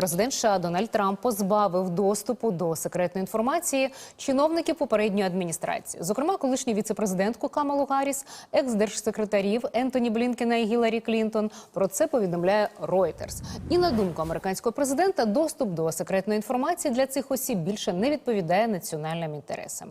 президент США Дональд Трамп позбавив доступу до секретної інформації чиновників попередньої адміністрації, зокрема колишню віцепрезидентку Камалу Гарріс, екс-держсекретарів Ентоні Блінкена і Гіларі Клінтон. Про це повідомляє Reuters. І на думку американського президента, доступ до секретної інформації для цих осіб більше не відповідає національним інтересам.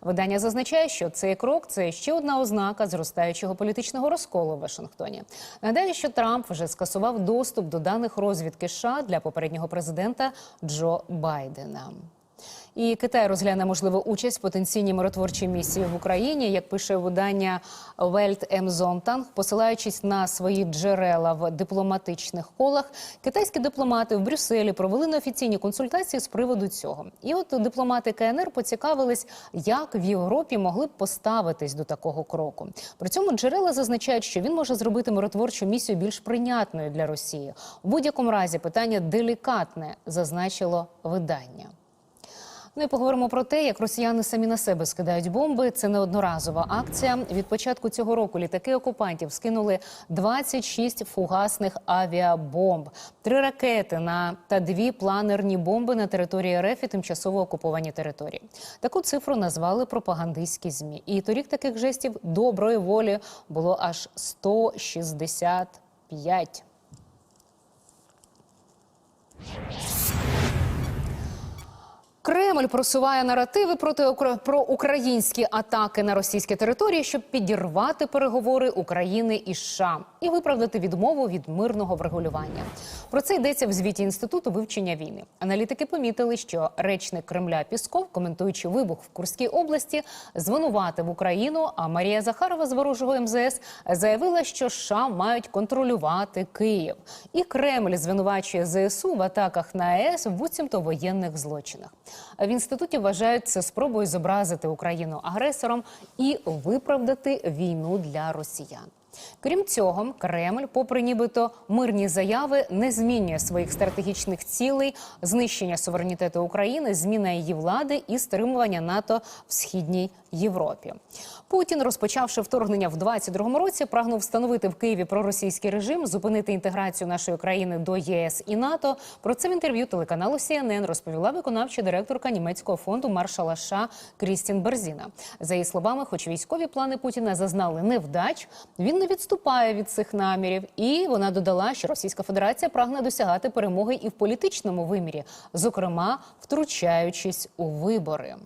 Видання зазначає, що цей крок це ще одна ознака зростаючого політичного розколу в Вашингтоні. Нагадаю, що Трамп вже скасував доступ до даних розвідки США для попереднього президента Джо Байдена. І Китай розгляне можливу участь в потенційній миротворчій місії в Україні, як пише видання Welt М Зонтанг, посилаючись на свої джерела в дипломатичних колах, китайські дипломати в Брюсселі провели неофіційні консультації з приводу цього. І от дипломати КНР поцікавились, як в Європі могли б поставитись до такого кроку. При цьому джерела зазначають, що він може зробити миротворчу місію більш прийнятною для Росії. У будь-якому разі питання делікатне, зазначило видання. Ну і поговоримо про те, як росіяни самі на себе скидають бомби. Це не одноразова акція. Від початку цього року літаки окупантів скинули 26 фугасних авіабомб, три ракети на та дві планерні бомби на території РФ і тимчасово окуповані території. Таку цифру назвали пропагандистські змі. І торік таких жестів доброї волі було аж 165. Кремль просуває наративи проти про українські атаки на російські території, щоб підірвати переговори України і США і виправдати відмову від мирного врегулювання. Про це йдеться в звіті інституту вивчення війни. Аналітики помітили, що речник Кремля Пісков, коментуючи вибух в Курській області, звинуватив Україну. А Марія Захарова з ворожого МЗС заявила, що США мають контролювати Київ. І Кремль звинувачує ЗСУ в атаках на АЕС в буцімто воєнних злочинах. В інституті вважають це спробою зобразити Україну агресором і виправдати війну для росіян. Крім цього, Кремль, попри нібито мирні заяви, не змінює своїх стратегічних цілей знищення суверенітету України, зміна її влади і стримування НАТО в східній Європі. Путін, розпочавши вторгнення в 22-му році, прагнув встановити в Києві проросійський режим, зупинити інтеграцію нашої країни до ЄС і НАТО. Про це в інтерв'ю телеканалу CNN розповіла виконавча директорка німецького фонду маршала США Крістін Берзіна. За її словами, хоч військові плани Путіна зазнали невдач, він не відступає від цих намірів. І вона додала, що Російська Федерація прагне досягати перемоги і в політичному вимірі, зокрема втручаючись у вибори.